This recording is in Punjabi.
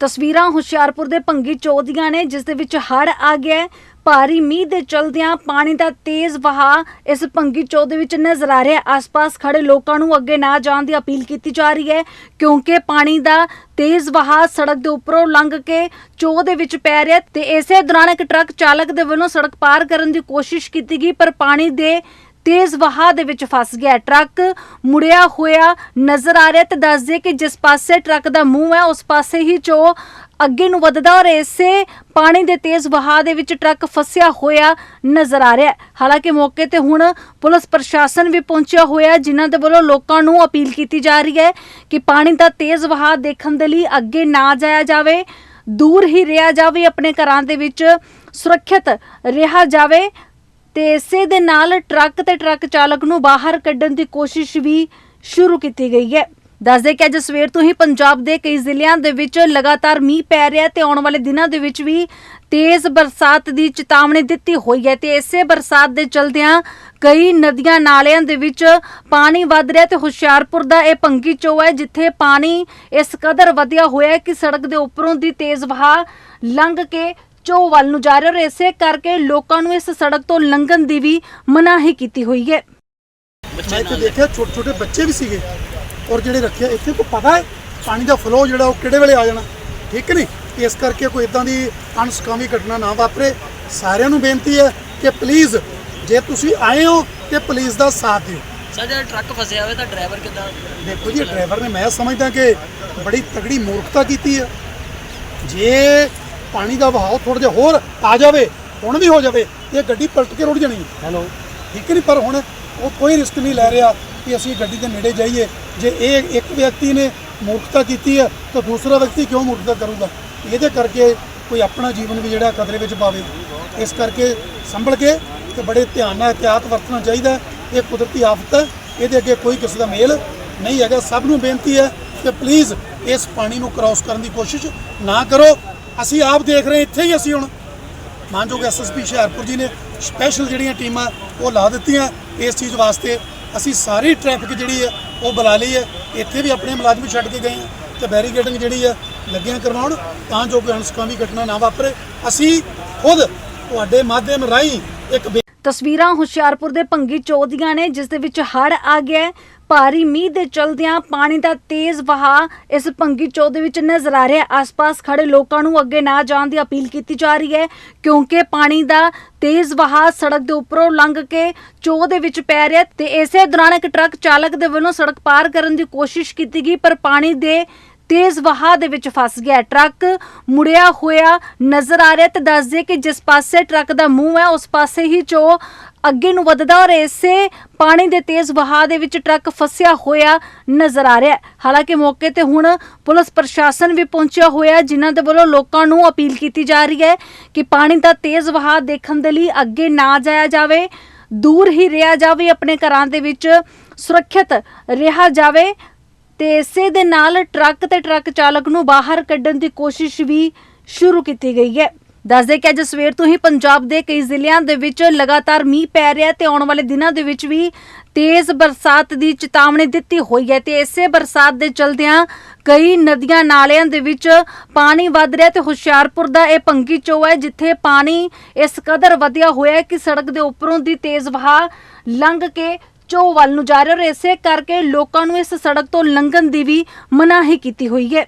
ਤਸਵੀਰਾਂ ਹੁਸ਼ਿਆਰਪੁਰ ਦੇ ਭੰਗੀ ਚੌ ਦੀਆਂ ਨੇ, ਜਿਸ ਦੇ ਵਿੱਚ ਹੜ੍ਹ ਆ ਗਿਆ ਭਾਰੀ ਮੀਂਹ ਦੇ ਚਲਦਿਆਂ ਪਾਣੀ ਦਾ ਤੇਜ਼ ਵਹਾਅ ਇਸ ਭੰਗੀ ਚੌ ਦੇ ਵਿੱਚ ਨਜ਼ਰ ਆ ਰਿਹਾ ਆਸ-ਪਾਸ ਖੜੇ ਲੋਕਾਂ ਨੂੰ ਅੱਗੇ ਨਾ ਜਾਣ ਦੀ ਅਪੀਲ ਕੀਤੀ ਜਾ ਰਹੀ ਹੈ, ਕਿਉਂਕਿ ਪਾਣੀ ਦਾ ਤੇਜ਼ ਵਹਾਅ ਸੜਕ ਦੇ ਉੱਪਰੋਂ ਲੰਘ ਕੇ ਚੋ ਦੇ ਵਿੱਚ ਪੈ ਰਿਹਾ ਤੇ ਇਸੇ ਦੌਰਾਨ ਇੱਕ ਟਰੱਕ ਚਾਲਕ ਦੇ ਵੱਲੋਂ ਸੜਕ ਪਾਰ ਕਰਨ ਦੀ ਕੋਸ਼ਿਸ਼ ਕੀਤੀ ਗਈ, ਪਰ ਪਾਣੀ ਦੇ ਤੇਜ਼ ਵਹਾਅ ਦੇ ਵਿੱਚ ਫਸ ਗਿਆ। ਟਰੱਕ ਮੁੜਿਆ ਹੋਇਆ ਨਜ਼ਰ ਆ ਰਿਹਾ ਤੇ ਦੱਸ ਦਈਏ ਕਿ ਜਿਸ ਪਾਸੇ ਟਰੱਕ ਦਾ ਮੂੰਹ ਹੈ ਉਸ ਪਾਸੇ ਹੀ ਚੋ ਅੱਗੇ ਨੂੰ ਵੱਧਦਾ ਔਰ ਇਸੇ ਪਾਣੀ ਦੇ ਤੇਜ਼ ਵਹਾਅ ਦੇ ਵਿੱਚ ਟਰੱਕ ਫਸਿਆ ਹੋਇਆ ਨਜ਼ਰ ਆ ਰਿਹਾ ਹਾਲਾਂਕਿ ਮੌਕੇ ਤੇ ਹੁਣ ਪੁਲਿਸ ਪ੍ਰਸ਼ਾਸਨ ਵੀ ਪਹੁੰਚਿਆ ਹੋਇਆ ਹੈ, ਜਿਨ੍ਹਾਂ ਦੇ ਵੱਲੋਂ ਲੋਕਾਂ ਨੂੰ ਅਪੀਲ ਕੀਤੀ ਜਾ ਰਹੀ ਹੈ ਕਿ ਪਾਣੀ ਦਾ ਤੇਜ਼ ਵਹਾਅ ਦੇਖਣ ਦੇ ਲਈ ਅੱਗੇ ਨਾ ਜਾਇਆ ਜਾਵੇ ਦੂਰ ਹੀ ਰਿਹਾ ਜਾਵੇ ਆਪਣੇ ਘਰਾਂ ਦੇ ਵਿੱਚ ਸੁਰੱਖਿਅਤ ਰਿਹਾ ਜਾਵੇ। ਤੇ ਇਸੇ ਦੇ ਨਾਲ ਟਰੱਕ ਤੇ ਟਰੱਕ ਚਾਲਕ ਨੂੰ ਬਾਹਰ ਕੱਢਣ ਦੀ ਕੋਸ਼ਿਸ਼ ਵੀ ਸ਼ੁਰੂ ਕੀਤੀ ਗਈ ਹੈ। ਦੱਸਦੇ ਕਿ ਅੱਜ ਸਵੇਰ ਤੋਂ ਹੀ ਪੰਜਾਬ ਦੇ ਕਈ ਜ਼ਿਲ੍ਹਿਆਂ ਦੇ ਵਿੱਚ ਲਗਾਤਾਰ ਮੀਂਹ ਪੈ ਰਿਹਾ ਤੇ ਆਉਣ ਵਾਲੇ ਦਿਨਾਂ ਦੇ ਵਿੱਚ ਵੀ ਤੇਜ਼ ਬਰਸਾਤ ਦੀ ਚੇਤਾਵਨੀ ਦਿੱਤੀ ਹੋਈ ਹੈ ਤੇ ਇਸੇ ਬਰਸਾਤ ਦੇ ਚਲਦਿਆਂ ਕਈ ਨਦੀਆਂ ਨਾਲਿਆਂ ਦੇ ਵਿੱਚ ਪਾਣੀ ਵੱਧ ਰਿਹਾ ਤੇ ਹੁਸ਼ਿਆਰਪੁਰ ਦਾ ਇਹ ਪੰਗੀ ਚੋ ਹੈ ਜਿੱਥੇ ਪਾਣੀ ਇਸ ਕਦਰ ਵਧਿਆ ਹੋਇਆ ਹੈ ਕਿ ਸੜਕ ਦੇ ਉੱਪਰੋਂ ਦੀ ਤੇਜ਼ ਵਹਾਅ ਲੰਘ ਕੇ ਚੋ ਵੱਲ ਨੂੰ ਜਾ ਰਿਹਾ ਔਰ ਇਸੇ ਕਰਕੇ ਲੋਕਾਂ ਨੂੰ ਇਸ ਸੜਕ ਤੋਂ ਲੰਘਣ ਦੀ ਵੀ ਮਨਾਹੀ ਕੀਤੀ ਹੋਈ ਹੈ। ਮੈਂ ਇੱਥੇ ਦੇਖਿਆ ਛੋਟੇ ਛੋਟੇ ਬੱਚੇ ਵੀ ਸੀਗੇ। ਔਰ ਜਿਹੜੇ ਰੱਖੇ ਇੱਥੇ ਕੋ ਪਤਾ ਹੈ ਪਾਣੀ ਦਾ ਫਲੋ ਜਿਹੜਾ ਉਹ ਕਿਹੜੇ ਵੇਲੇ ਆ ਜਾਣਾ? ਠੀਕ ਨਹੀਂ? ਇਸ ਕਰਕੇ ਕੋਈ ਇਦਾਂ ਦੀ ਅਣਸੁਖਾਵੀ ਘਟਨਾ ਨਾ ਵਾਪਰੇ। ਸਾਰਿਆਂ ਨੂੰ ਬੇਨਤੀ ਹੈ ਕਿ ਪਲੀਜ਼ ਜੇ ਤੁਸੀਂ ਆਏ ਹੋ ਤੇ ਪਲੀਜ਼ ਦਾ ਸਾਥ ਦਿਓ। ਸਰ ਜਿਹੜਾ ਟਰੱਕ ਫਸਿਆ ਹੋਇਆ ਤਾਂ ਡਰਾਈਵਰ ਕਿੱਦਾਂ? ਦੇਖੋ ਜੀ ਡਰਾਈਵਰ ਨੇ ਮੈਂ ਸਮਝਦਾ ਕਿ ਬੜੀ ਤਗੜੀ ਮੂਰਖਤਾ ਕੀਤੀ ਹੈ। ਜੇ ਪਾਣੀ ਦਾ ਵਹਾਅ ਥੋੜਾ ਜਿਹਾ ਹੋਰ ਆ ਜਾਵੇ ਹੁਣ ਵੀ ਹੋ ਜਾਵੇ ਇਹ ਗੱਡੀ ਪਲਟ ਕੇ ਰੁੜ ਜਾਣੀ ਹੈਲੋ। ਠੀਕ ਨਹੀਂ ਪਰ ਹੁਣ ਉਹ ਕੋਈ ਰਿਸਕ ਨਹੀਂ ਲੈ ਰਿਹਾ ਕਿ ਅਸੀਂ ਗੱਡੀ ਦੇ ਨੇੜੇ ਜਾਈਏ। ਜੇ ਇਹ ਇੱਕ ਵਿਅਕਤੀ ਨੇ ਮੂਰਖਤਾ ਕੀਤੀ ਹੈ ਤਾਂ ਦੂਸਰਾ ਵਿਅਕਤੀ ਕਿਉਂ ਮੂਰਖਤਾ ਕਰੂਗਾ? ਇਹਦੇ ਕਰਕੇ ਕੋਈ ਆਪਣਾ ਜੀਵਨ ਵੀ ਜਿਹੜਾ ਖਤਰੇ ਵਿੱਚ ਪਾਵੇ। ਇਸ ਕਰਕੇ ਸੰਭਲ ਕੇ ਤੇ ਬੜੇ ਧਿਆਨ ਨਾਲ ਇhtiyਾਤ ਵਰਤਣਾ ਚਾਹੀਦਾ ਹੈ। ਇਹ ਕੁਦਰਤੀ ਆਫਤ ਹੈ ਇਹਦੇ ਅੱਗੇ ਕੋਈ ਕਿਸੇ ਦਾ ਮੇਲ ਨਹੀਂ ਹੈਗਾ। ਸਭ ਨੂੰ ਬੇਨਤੀ ਹੈ ਕਿ ਪਲੀਜ਼ ਇਸ ਪਾਣੀ ਨੂੰ ਕ੍ਰਾਸ ਕਰਨ ਦੀ ਕੋਸ਼ਿਸ਼ ਨਾ ਕਰੋ। ਅਸੀਂ ਆਪ ਦੇਖ ਰਹੇ ਇੱਥੇ ਹੀ ਅਸੀਂ ਹੁਣ ਮਾਨਯੋਗ ਐਸਐਸਪੀ ਹੁਸ਼ਿਆਰਪੁਰ ਜੀ ਨੇ ਸਪੈਸ਼ਲ ਜਿਹੜੀਆਂ ਟੀਮਾਂ ਉਹ ਲਾ ਦਿੱਤੀਆਂ। ਇਸ ਚੀਜ਼ ਵਾਸਤੇ ਅਸੀਂ ਸਾਰੀ ਟ੍ਰੈਫਿਕ ਜਿਹੜੀ ਹੈ, ਉਹ ਬੁਲਾ ਲਈ ਹੈ। ਇੱਥੇ ਵੀ ਆਪਣੇ ਮੁਲਾਜ਼ਮ ਛੱਡ ਕੇ ਗਏ ਹਾਂ ਤੇ ਬੈਰੀਕੇਡਿੰਗ ਜਿਹੜੀ ਹੈ, ਲੱਗੀਆਂ ਕਰਵਾਉਣ ਤਾਂ ਜੋ ਕੋਈ ਅਣਸੁਖਾਵੀ ਘਟਨਾ ਨਾ ਵਾਪਰੇ। ਅਸੀਂ ਖੁਦ ਤੁਹਾਡੇ ਮਾਧਿਅਮ ਰਾਹੀਂ ਇੱਕ ਤਸਵੀਰਾਂ ਹੁਸ਼ਿਆਰਪੁਰ ਦੇ ਭੰਗੀ ਚੌ ਦੀਆਂ ਨੇ, ਜਿਸ ਦੇ ਵਿੱਚ ਹੜ੍ਹ ਆ ਗਿਆ ਹੈ। ਭਾਰੀ ਮੀਂਹ ਦੇ ਚਲਦਿਆਂ ਪਾਣੀ ਦਾ ਤੇਜ਼ ਵਹਾਅ ਇਸ ਭੰਗੀ ਚੌ ਦੇ ਵਿੱਚ ਨਜ਼ਰ ਆ ਰਿਹਾ ਆਸ-ਪਾਸ ਖੜੇ ਲੋਕਾਂ ਨੂੰ ਅੱਗੇ ਨਾ ਜਾਣ ਦੀ ਅਪੀਲ ਕੀਤੀ ਜਾ ਰਹੀ ਹੈ, ਕਿਉਂਕਿ ਪਾਣੀ ਦਾ ਤੇਜ਼ ਵਹਾਅ ਸੜਕ ਦੇ ਉੱਪਰੋਂ ਲੰਘ ਕੇ ਚੌ ਦੇ ਵਿੱਚ ਪੈ ਰਿਹਾ ਤੇ ਇਸੇ ਦੌਰਾਨ ਇੱਕ ਟਰੱਕ ਚਾਲਕ ਦੇ ਵੱਲੋਂ ਸੜਕ ਪਾਰ ਕਰਨ ਦੀ ਕੋਸ਼ਿਸ਼ ਕੀਤੀ ਗਈ, ਪਰ ਪਾਣੀ ਦੇ ਤੇਜ਼ ਵਹਾਅ ਦੇ ਵਿੱਚ ਫਸ ਗਿਆ। ਟਰੱਕ ਮੁੜਿਆ ਹੋਇਆ ਨਜ਼ਰ ਆ ਰਿਹਾ ਤੇ ਦੱਸ ਦਈਏ ਕਿ ਜਿਸ ਪਾਸੇ ਟਰੱਕ ਦਾ ਮੂੰਹ ਹੈ ਉਸ ਪਾਸੇ ਹੀ ਚੋ ਅੱਗੇ ਨੂੰ ਵੱਧਦਾ ਔਰ ਇਸੇ ਪਾਣੀ ਦੇ ਤੇਜ਼ ਵਹਾਅ ਦੇ ਵਿੱਚ ਟਰੱਕ ਫਸਿਆ ਹੋਇਆ ਨਜ਼ਰ ਆ ਰਿਹਾ ਹਾਲਾਂਕਿ ਮੌਕੇ ਤੇ ਹੁਣ ਪੁਲਿਸ ਪ੍ਰਸ਼ਾਸਨ ਵੀ ਪਹੁੰਚਿਆ ਹੋਇਆ ਹੈ, ਜਿਨ੍ਹਾਂ ਦੇ ਵੱਲੋਂ ਲੋਕਾਂ ਨੂੰ ਅਪੀਲ ਕੀਤੀ ਜਾ ਰਹੀ ਹੈ ਕਿ ਪਾਣੀ ਦਾ ਤੇਜ਼ ਵਹਾਅ ਦੇਖਣ ਦੇ ਲਈ ਅੱਗੇ ਨਾ ਜਾਇਆ ਜਾਵੇ ਦੂਰ ਹੀ ਰਿਹਾ ਜਾਵੇ ਆਪਣੇ ਘਰਾਂ ਦੇ ਵਿੱਚ ਸੁਰੱਖਿਅਤ ਰਿਹਾ ਜਾਵੇ। ਤੇ ਇਸੇ ਦੇ ਨਾਲ ਟਰੱਕ ਤੇ ਟਰੱਕ ਚਾਲਕ ਨੂੰ ਬਾਹਰ ਕੱਢਣ ਦੀ ਕੋਸ਼ਿਸ਼ ਵੀ ਸ਼ੁਰੂ ਕੀਤੀ ਗਈ ਹੈ। ਦੱਸਦੇ ਕਿ ਅੱਜ ਸਵੇਰ ਤੋਂ ਹੀ ਪੰਜਾਬ ਦੇ ਕਈ ਜ਼ਿਲ੍ਹਿਆਂ ਦੇ ਵਿੱਚ ਲਗਾਤਾਰ ਮੀਂਹ ਪੈ ਰਿਹਾ ਤੇ ਆਉਣ ਵਾਲੇ ਦਿਨਾਂ ਦੇ ਵਿੱਚ ਵੀ ਤੇਜ਼ ਬਰਸਾਤ ਦੀ ਚੇਤਾਵਨੀ ਦਿੱਤੀ ਹੋਈ ਹੈ ਤੇ ਇਸੇ ਬਰਸਾਤ ਦੇ ਚਲਦਿਆਂ ਕਈ ਨਦੀਆਂ ਨਾਲਿਆਂ ਦੇ ਵਿੱਚ ਪਾਣੀ ਵੱਧ ਰਿਹਾ ਤੇ ਹੁਸ਼ਿਆਰਪੁਰ ਦਾ ਇਹ ਪੰਗੀ ਚੋ ਹੈ ਜਿੱਥੇ ਪਾਣੀ ਇਸ ਕਦਰ ਵਧਿਆ ਹੋਇਆ ਹੈ ਕਿ ਸੜਕ ਦੇ ਉੱਪਰੋਂ ਦੀ ਤੇਜ਼ ਵਹਾਅ ਲੰਘ ਕੇ ਚੋ ਵੱਲ ਨੂੰ ਜਾ ਰਿਹਾ ਔਰ ਇਸੇ ਕਰਕੇ ਲੋਕਾਂ ਨੂੰ ਇਸ ਸੜਕ ਤੋਂ ਲੰਘਣ ਦੀ ਵੀ ਮਨਾਹੀ ਕੀਤੀ ਹੋਈ ਹੈ।